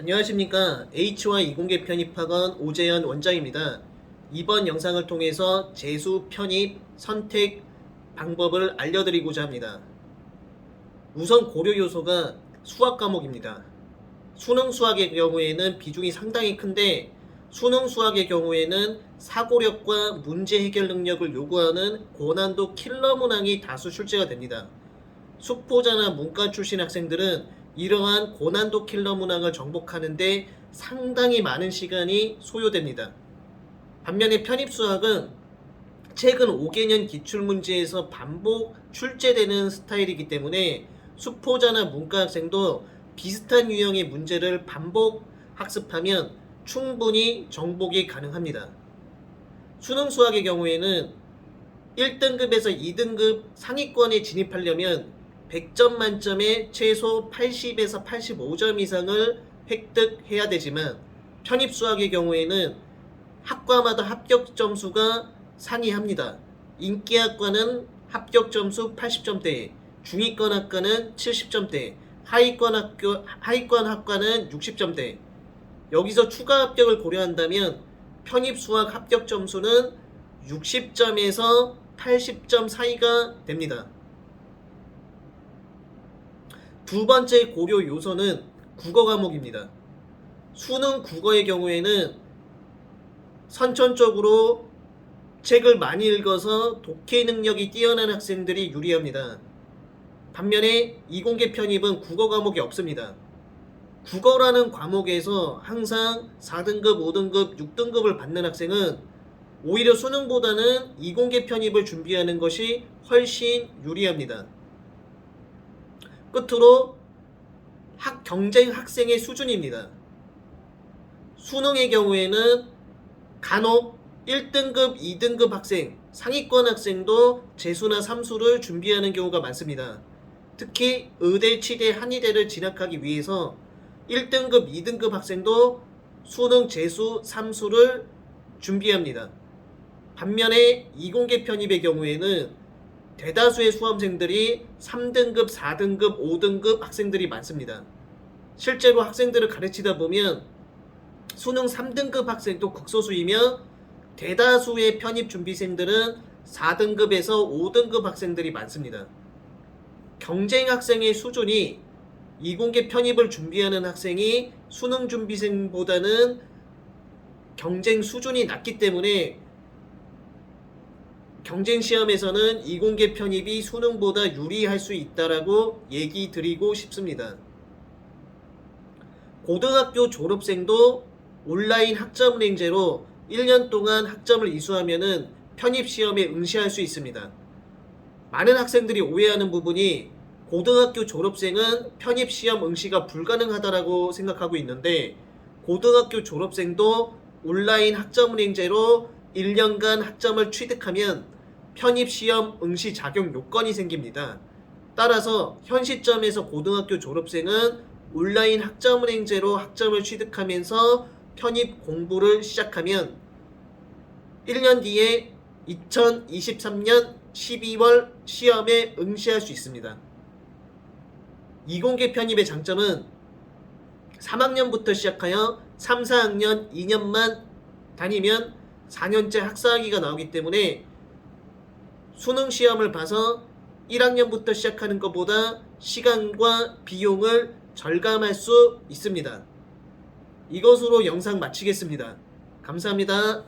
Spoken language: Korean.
안녕하십니까 H와 이공계 편입학원 오재현 원장입니다. 이번 영상을 통해서 재수 편입 선택 방법을 알려드리고자 합니다. 우선 고려 요소가 수학 과목입니다. 수능 수학의 경우에는 비중이 상당히 큰데 수능 수학의 경우에는 사고력과 문제 해결 능력을 요구하는 고난도 킬러 문항이 다수 출제가 됩니다. 숙포자나 문과 출신 학생들은 이러한 고난도 킬러 문항을 정복하는데 상당히 많은 시간이 소요됩니다. 반면에 편입 수학은 최근 5개년 기출문제에서 반복 출제되는 스타일이기 때문에 수포자나 문과 학생도 비슷한 유형의 문제를 반복 학습하면 충분히 정복이 가능합니다. 수능 수학의 경우에는 1등급에서 2등급 상위권에 진입하려면 100점 만점에 최소 80에서 85점 이상을 획득해야 되지만 편입 수학의 경우에는 학과마다 합격 점수가 상이합니다. 인기학과는 합격 점수 80점대, 중위권 학과는 70점대, 하위권 학교 하위권 학과는 60점대. 여기서 추가 합격을 고려한다면 편입 수학 합격 점수는 60점에서 80점 사이가 됩니다. 두 번째 고려 요소는 국어 과목입니다. 수능 국어의 경우에는 선천적으로 책을 많이 읽어서 독해 능력이 뛰어난 학생들이 유리합니다. 반면에 이공계 편입은 국어 과목이 없습니다. 국어라는 과목에서 항상 4등급, 5등급, 6등급을 받는 학생은 오히려 수능보다는 이공계 편입을 준비하는 것이 훨씬 유리합니다. 끝으로 학 경쟁 학생의 수준입니다. 수능의 경우에는 간혹 1등급, 2등급 학생, 상위권 학생도 재수나 삼수를 준비하는 경우가 많습니다. 특히 의대, 치대, 한의대를 진학하기 위해서 1등급, 2등급 학생도 수능, 재수, 삼수를 준비합니다. 반면에 이공계 편입의 경우에는 대다수의 수험생들이 3등급, 4등급, 5등급 학생들이 많습니다. 실제로 학생들을 가르치다 보면 수능 3등급 학생도 극소수이며 대다수의 편입 준비생들은 4등급에서 5등급 학생들이 많습니다. 경쟁 학생의 수준이 이공계 편입을 준비하는 학생이 수능 준비생보다는 경쟁 수준이 낮기 때문에 경쟁 시험에서는 이공계 편입이 수능보다 유리할 수 있다라고 얘기 드리고 싶습니다. 고등학교 졸업생도 온라인 학점은행제로 1년 동안 학점을 이수하면은 편입 시험에 응시할 수 있습니다. 많은 학생들이 오해하는 부분이 고등학교 졸업생은 편입 시험 응시가 불가능하다라고 생각하고 있는데 고등학교 졸업생도 온라인 학점 은행제로 1년간 학점을 취득하면 편입 시험 응시 자격 요건이 생깁니다. 따라서 현 시점에서 고등학교 졸업생은 온라인 학점은행제로 학점을 취득하면서 편입 공부를 시작하면 1년 뒤에 2023년 12월 시험에 응시할 수 있습니다. 이공계 편입의 장점은 3학년부터 시작하여 3, 4학년 2년만 다니면 4년째 학사학위가 나오기 때문에 수능 시험을 봐서 1학년부터 시작하는 것보다 시간과 비용을 절감할 수 있습니다. 이것으로 영상 마치겠습니다. 감사합니다.